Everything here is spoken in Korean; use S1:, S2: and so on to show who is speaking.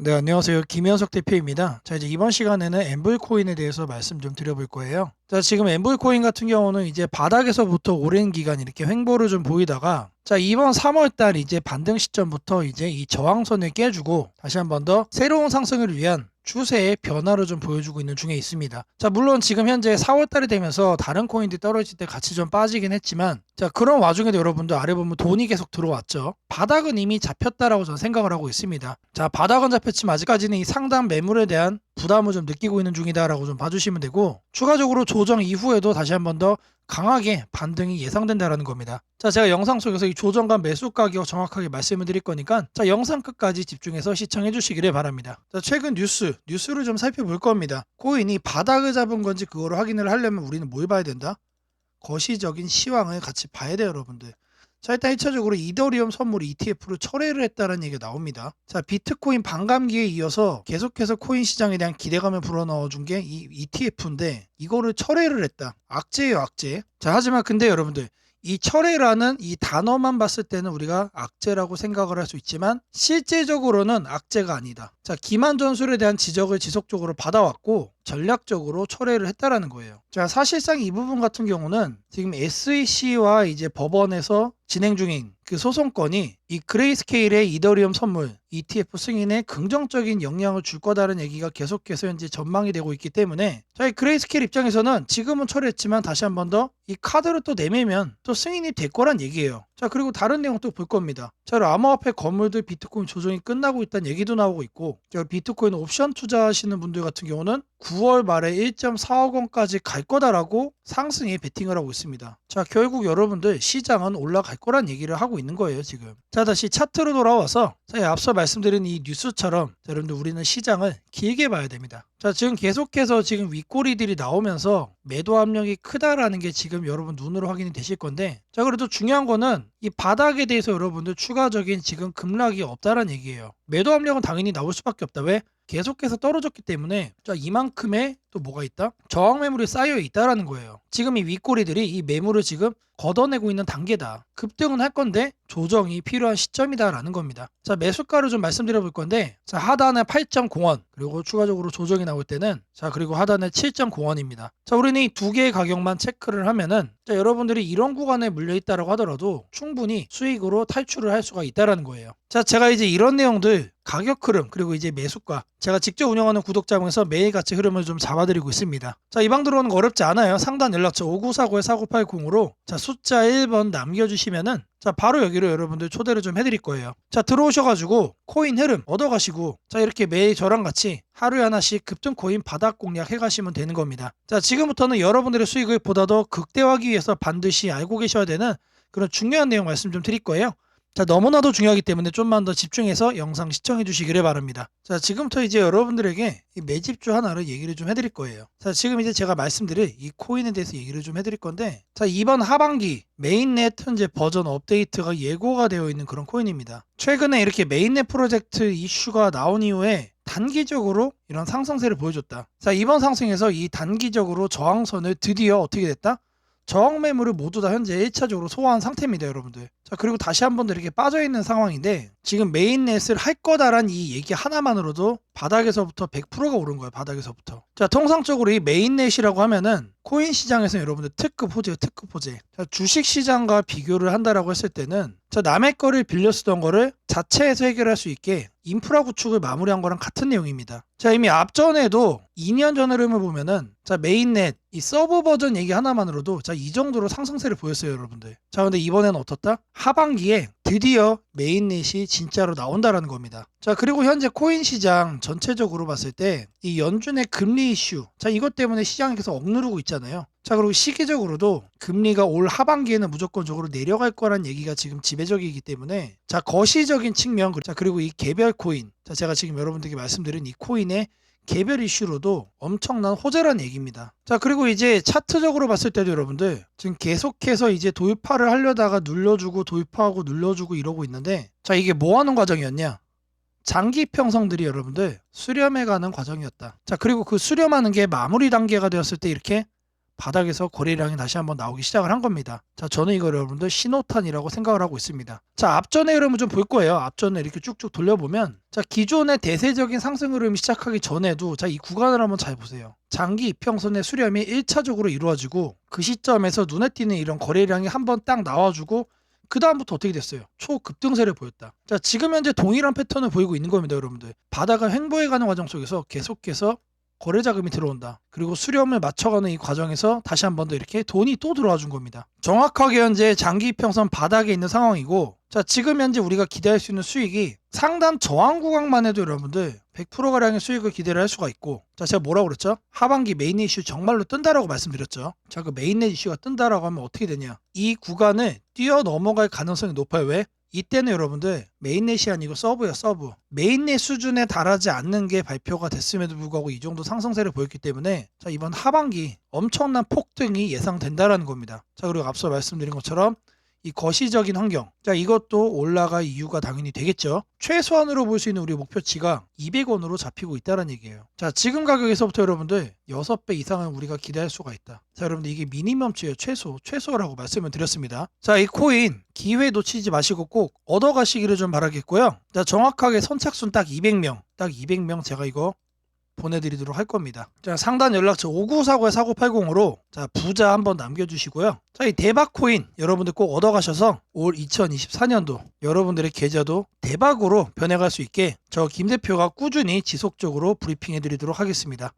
S1: 네, 안녕하세요. 김현석 대표입니다. 자, 이제 이번 시간에는 엠블 코인에 대해서 말씀 좀 드려볼 거예요. 자, 지금 엠블 코인 같은 경우는 이제 바닥에서부터 오랜 기간 이렇게 횡보를 좀 보이다가 자, 이번 3월 달 이제 반등 시점부터 이제 이 저항선을 깨주고 다시 한 번 더 새로운 상승을 위한 추세의 변화를 좀 보여주고 있는 중에 있습니다. 자, 물론 지금 현재 4월 달이 되면서 다른 코인들이 떨어질 때 같이 좀 빠지긴 했지만 자, 그런 와중에도 여러분들 아래 보면 돈이 계속 들어왔죠. 바닥은 이미 잡혔다라고 저는 생각을 하고 있습니다. 자, 바닥은 잡혔지만 아직까지는 이 상당 매물에 대한 부담을 좀 느끼고 있는 중이다라고 좀 봐주시면 되고 추가적으로 조정 이후에도 다시 한번 더 강하게 반등이 예상된다라는 겁니다. 자, 제가 영상 속에서 이 조정과 매수 가격 정확하게 말씀을 드릴 거니까 자, 영상 끝까지 집중해서 시청해 주시기를 바랍니다. 자, 최근 뉴스, 뉴스를 좀 살펴볼 겁니다. 코인이 바닥을 잡은 건지 그거를 확인을 하려면 우리는 뭘 봐야 된다? 거시적인 시황을 같이 봐야 돼요, 여러분들. 자, 일단 1차적으로 이더리움 선물 ETF를 철회를 했다는 얘기가 나옵니다. 자, 비트코인 반감기에 이어서 계속해서 코인 시장에 대한 기대감을 불어넣어 준 게 이 ETF인데 이거를 철회를 했다. 악재예요, 악재. 자, 하지만 근데 여러분들 이 철회라는 이 단어만 봤을 때는 우리가 악재라고 생각을 할 수 있지만 실제적으로는 악재가 아니다. 자, 기만 전술에 대한 지적을 지속적으로 받아왔고 전략적으로 철회를 했다라는 거예요. 자, 사실상 이 부분 같은 경우는 지금 SEC와 이제 법원에서 진행 중인 그 소송건이 이 그레이스케일의 이더리움 선물 ETF 승인에 긍정적인 영향을 줄 거다라는 얘기가 계속해서 현재 전망이 되고 있기 때문에 저희 그레이스케일 입장에서는 지금은 철회했지만 다시 한 번 더 이 카드를 또 내밀면 또 승인이 될 거란 얘기예요. 자 그리고 다른 내용 또볼 겁니다. 자 암호화폐 건물들 비트코인 조정이 끝나고 있다는 얘기도 나오고 있고 자, 비트코인 옵션 투자하시는 분들 같은 경우는 9월 말에 1.4억 원까지 갈 거다라고 상승에 베팅을 하고 있습니다. 자 결국 여러분들 시장은 올라갈 거란 얘기를 하고 있는 거예요 지금. 자 다시 차트로 돌아와서 제가 앞서 말씀드린 이 뉴스처럼 자, 여러분들 우리는 시장을 길게 봐야 됩니다. 자 지금 계속해서 지금 윗꼬리들이 나오면서 매도 압력이 크다라는 게 지금 여러분 눈으로 확인이 되실 건데 자 그래도 중요한 거는 이 바닥에 대해서 여러분들 추가적인 지금 급락이 없다라는 얘기예요. 매도 압력은 당연히 나올 수밖에 없다. 왜? 계속해서 떨어졌기 때문에 자 이만큼의 또 뭐가 있다? 저항 매물이 쌓여 있다라는 거예요. 지금 이 윗꼬리들이 이 매물을 지금 걷어내고 있는 단계다. 급등은 할 건데 조정이 필요한 시점이다라는 겁니다. 자 매수가를 좀 말씀드려 볼 건데 자 하단에 8.0원 그리고 추가적으로 조정이 나올 때는 자 그리고 하단에 7.0원입니다. 자 우리는 이 두 개의 가격만 체크를 하면은 자 여러분들이 이런 구간에 물려 있다라고 하더라도 충분히 수익으로 탈출을 할 수가 있다라는 거예요. 자 제가 이제 이런 내용들 가격 흐름 그리고 이제 매수가 제가 직접 운영하는 구독자방에서 매일같이 흐름을 좀 잡아드리고 있습니다. 자 이 방 들어오는 거 어렵지 않아요. 상단 연락처 5949-4980으로 자 숫자 1번 남겨주시면은 자 바로 여기로 여러분들 초대를 좀 해드릴 거예요. 자 들어오셔가지고 코인 흐름 얻어가시고 자 이렇게 매일 저랑 같이 하루에 하나씩 급등 코인 바닥 공략 해가시면 되는 겁니다. 자 지금부터는 여러분들의 수익을 보다 더 극대화하기 위해서 반드시 알고 계셔야 되는 그런 중요한 내용 말씀 좀 드릴 거예요. 자, 너무나도 중요하기 때문에 좀만 더 집중해서 영상 시청해 주시기를 바랍니다. 자, 지금부터 이제 여러분들에게 이 매집주 하나를 얘기를 좀 해드릴 거예요. 자, 지금 이제 제가 말씀드릴 이 코인에 대해서 얘기를 좀 해드릴 건데, 자, 이번 하반기 메인넷 현재 버전 업데이트가 예고가 되어 있는 그런 코인입니다. 최근에 이렇게 메인넷 프로젝트 이슈가 나온 이후에 단기적으로 이런 상승세를 보여줬다. 자, 이번 상승에서 이 단기적으로 저항선을 드디어 어떻게 됐다? 저항 매물을 모두 다 현재 1차적으로 소화한 상태입니다, 여러분들. 자, 그리고 다시 한 번 더 이렇게 빠져 있는 상황인데 지금 메인넷을 할 거다란 이 얘기 하나만으로도 바닥에서부터 100%가 오른 거예요, 바닥에서부터. 자, 통상적으로 이 메인넷이라고 하면은 코인 시장에서 여러분들 특급 호재예요, 특급 호재. 자, 주식 시장과 비교를 한다라고 했을 때는 자, 남의 거를 빌려 쓰던 거를 자체에서 해결할 수 있게 인프라 구축을 마무리한 거랑 같은 내용입니다. 자, 이미 앞전에도 2년 전 흐름을 보면은 자, 메인넷 이 서버 버전 얘기 하나만으로도 자, 이 정도로 상승세를 보였어요, 여러분들. 자, 근데 이번에는 어떻다? 하반기에 드디어 메인넷이 진짜로 나온다라는 겁니다. 자, 그리고 현재 코인 시장 전체적으로 봤을 때 이 연준의 금리 이슈. 자, 이것 때문에 시장이 계속 억누르고 있잖아요. 자, 그리고 시기적으로도 금리가 올 하반기에는 무조건적으로 내려갈 거란 얘기가 지금 지배적이기 때문에 자, 거시적인 측면. 자, 그리고 이 개별 코인. 자, 제가 지금 여러분들께 말씀드린 이 코인의 개별 이슈로도 엄청난 호재란 얘기입니다. 자, 그리고 이제 차트적으로 봤을 때도 여러분들 지금 계속해서 이제 돌파를 하려다가 눌러주고 돌파하고 눌러주고 이러고 있는데 자, 이게 뭐 하는 과정이었냐? 장기 평성들이 여러분들 수렴해 가는 과정이었다. 자, 그리고 그 수렴하는 게 마무리 단계가 되었을 때 이렇게 바닥에서 거래량이 다시 한번 나오기 시작을 한 겁니다. 자, 저는 이거 여러분들 신호탄이라고 생각을 하고 있습니다. 자, 앞전에 여러분 좀볼 거예요. 앞전에 이렇게 쭉쭉 돌려보면 자, 기존의 대세적인 상승 흐름이 시작하기 전에도 자, 이 구간을 한번 잘 보세요. 장기 이평선의 수렴이 1차적으로 이루어지고 그 시점에서 눈에 띄는 이런 거래량이 한번 딱 나와주고 그 다음부터 어떻게 됐어요? 초급등세를 보였다. 자, 지금 현재 동일한 패턴을 보이고 있는 겁니다, 여러분들. 바다가 횡보해가는 과정 속에서 계속해서 거래 자금이 들어온다. 그리고 수렴을 맞춰가는 이 과정에서 다시 한 번 더 이렇게 돈이 또 들어와 준 겁니다. 정확하게 현재 장기 이평선 바닥에 있는 상황이고, 자, 지금 현재 우리가 기대할 수 있는 수익이 상단 저항 구간만 해도 여러분들 100% 가량의 수익을 기대를 할 수가 있고, 자, 제가 뭐라고 그랬죠? 하반기 메인 이슈 정말로 뜬다라고 말씀드렸죠. 자, 그 메인 이슈가 뜬다라고 하면 어떻게 되냐? 이 구간을 뛰어 넘어갈 가능성이 높아요. 왜? 이때는 여러분들 메인넷이 아니고 서브야 서브. 메인넷 수준에 달하지 않는 게 발표가 됐음에도 불구하고 이 정도 상승세를 보였기 때문에 자 이번 하반기 엄청난 폭등이 예상된다라는 겁니다. 자 그리고 앞서 말씀드린 것처럼 이 거시적인 환경. 자 이것도 올라갈 이유가 당연히 되겠죠. 최소한으로 볼 수 있는 우리 목표치가 200원으로 잡히고 있다는 얘기예요. 자 지금 가격에서부터 여러분들 6배 이상은 우리가 기대할 수가 있다. 자 여러분들 이게 미니멈치예요 최소 최소라고 말씀을 드렸습니다. 자 이 코인 기회 놓치지 마시고 꼭 얻어가시기를 좀 바라겠고요. 자 정확하게 선착순 딱 200명. 딱 200명 제가 이거 보내드리도록 할 겁니다. 자, 상단 연락처 5949에 4980으로 자, 부자 한번 남겨주시고요. 자, 이 대박 코인 여러분들 꼭 얻어가셔서 올 2024년도 여러분들의 계좌도 대박으로 변해갈 수 있게 저 김 대표가 꾸준히 지속적으로 브리핑해드리도록 하겠습니다.